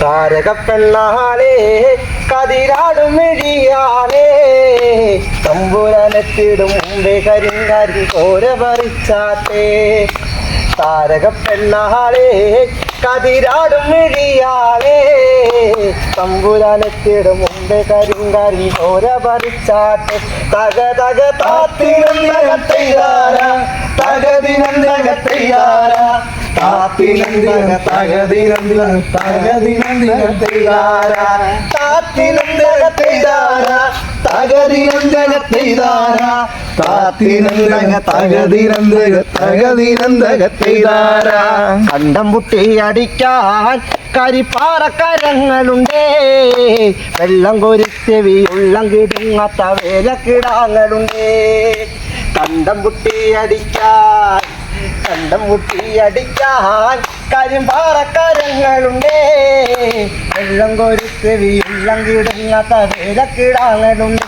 താരക പെണ്ണാളേ കതിരാടും മിഴിയാലേ. തമ്പുരനത്തിടും മുമ്പേ കരിങ്കാരി കോര പറിച്ചാത്തേ താരകപ്പെണ്ണാലേ കതിരാടും മെഴിയാളേ തമ്പുരാനെത്തിടും മുമ്പേ കരിങ്കാരി കോര പറിച്ചാട്ടെ തക തക താത്തിനന്തകത്തയ്യാര തകതിനന്തകത്തയ്യാര കണ്ടം പുട്ടി അടിക്കാൻ കരിപ്പാറക്കരങ്ങളുണ്ടേ. വെള്ളം കൊരുത്തെവി ഉള്ളം കിടുങ്ങാത്ത വേലക്കിടാങ്ങളുണ്ടേ. കണ്ടം പുട്ടി അടിക്കാൻ കണ്ടം മുട്ടി അടിക്കാൻ കരിമ്പാറക്കരങ്ങളുണ്ടേ വെള്ളം കൊരുത്തെവി ഉള്ളം കിടുങ്ങാത്ത വേലക്കിടാങ്ങളുണ്ട്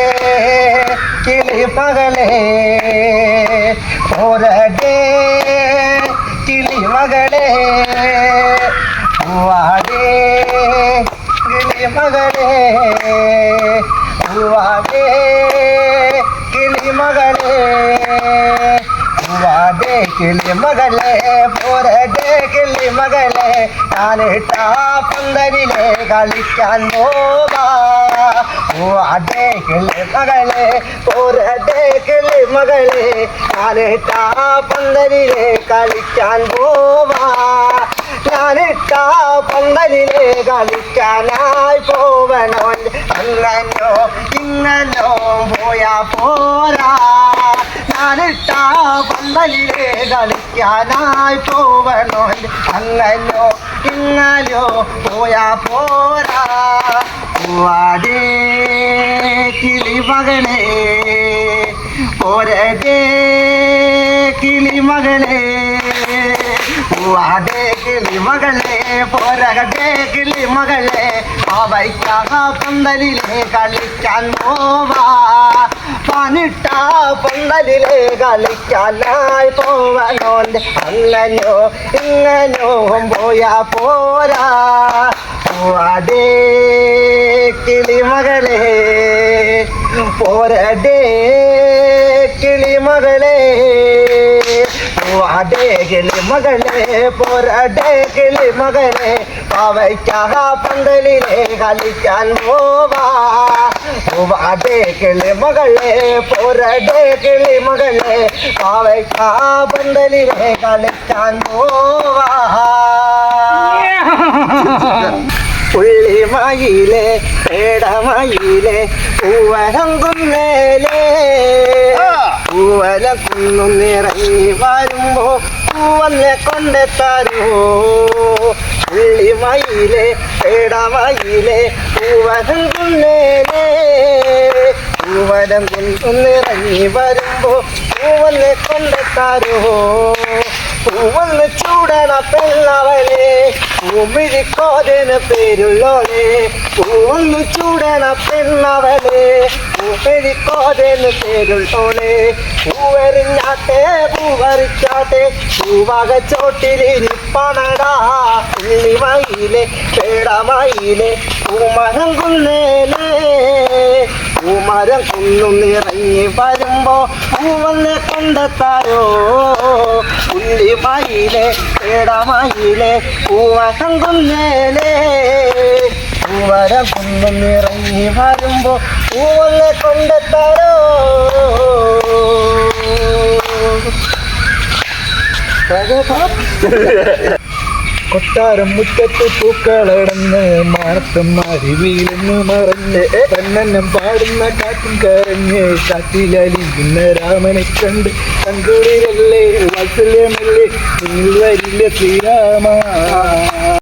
കിളി മകളെ പോരടേ കിളി മകളെ പൂവാടേ കിളി മകളെ പൂവാടേ കിളി മകളെ പൂവാടേ കിളി മകളെ പോരടേ കിളി മകളെ ഞാനിട്ടാ പന്തലിലെ കളിക്കാൻ പോവാ പൂവാടേ കിളി മകളെ പോരടേ കിളി മകളെ ഞാനിട്ടാ പന്തലിലെ കളിക്കാൻ പോവാ. ഞാനിട്ടാ പന്തലിലെ കളിക്കാനായി പോവനോ അങ്ങനോ ഇങ്ങനോ പോയാ പോരാ. ഞാനിട്ടാ പന്തലിലെ കളിക്കാനായി പോവനോ അങ്ങനോ ഇങ്ങനോ പോയാ പോരാ. വാടേ കിളിമകളെ പോരടേ കിളിമകളെ വാടേ കിളിമകളെ പോരകട്ടെ കിളിമകളെ അവയ്ക്കാ പന്തലിലെ കളിക്കാൻ പോവാ. പണിട്ട പന്തലിലെ കളിക്കാനായി പോവാനോണ്ട് അങ്ങനോ ഇങ്ങനോ പോയാ പോരാ. വാടേ കിളിമകളെ പോരടേ കിളിമകളെ വാടേ കിളിമകളെ പോരടേ കിളിമകളെ അവയ്ക്കാക പന്തലിലെ കളിക്കാൻ പോവാ വാടേ കിളിമകളെ പോരടേ കിളിമകളെ അവയ്ക്കാ പന്തലിലെ കളിക്കാൻ പോവാ പുള്ളിമയിലെ പേടമയിലെ പൂവനം കുന്നേലേ. കുന്നു നിറങ്ങി വരുമ്പോ പൂവന്നെ കൊണ്ടെത്താരോ പുള്ളിമയിലെ പേടമയിലെ പൂവനം കുന്നേലേ. പൂവരം കുന്നിറങ്ങി വരുമ്പോ പൂവന്നെ കൊണ്ടെത്താരോ പൂവന്ന് ചൂടണ പെണ്ണവളെ പൂമിഴിക്കോതിന് പേരുള്ളോളെ പൂവന്ന് ചൂടണ പെണ്ണവളെ പൂമിഴിക്കോതിന് പേരുള്ളോളെ പൂവെറിഞ്ഞാട്ടെ പൂവറിച്ചാട്ടെ പൂവക ചോട്ടിലിരിപ്പണടാ ഉള്ളിമയിലെ പേടമയിലെ പൂമരം കുന്നേലേ. പൂമരം കുന്നും നിറങ്ങി വരുമ്പോ പൂവന്നെ കൊണ്ടെത്താരോ ഉള്ളിമയിലെ പേടമയിലെ പൂവകം കുന്നേലേ. പൂവരം കുന്നും നിറങ്ങി വരുമ്പോ പൂവന്നെ കൊണ്ടെത്താരോ കൊട്ടാരം മുറ്റത്ത് പൂക്കളടന്ന് മാനത്തും അരുവിയിലെന്ന് മറന്ന് കണ്ണനം പാടുന്ന കാറ്റും കരഞ്ഞ് കാറ്റിലലിയുന്ന രാമനെ കണ്ട് തങ്കൂരിലല്ലേ വാത്സല്യമല്ലേ വരില്ല ശ്രീരാമ.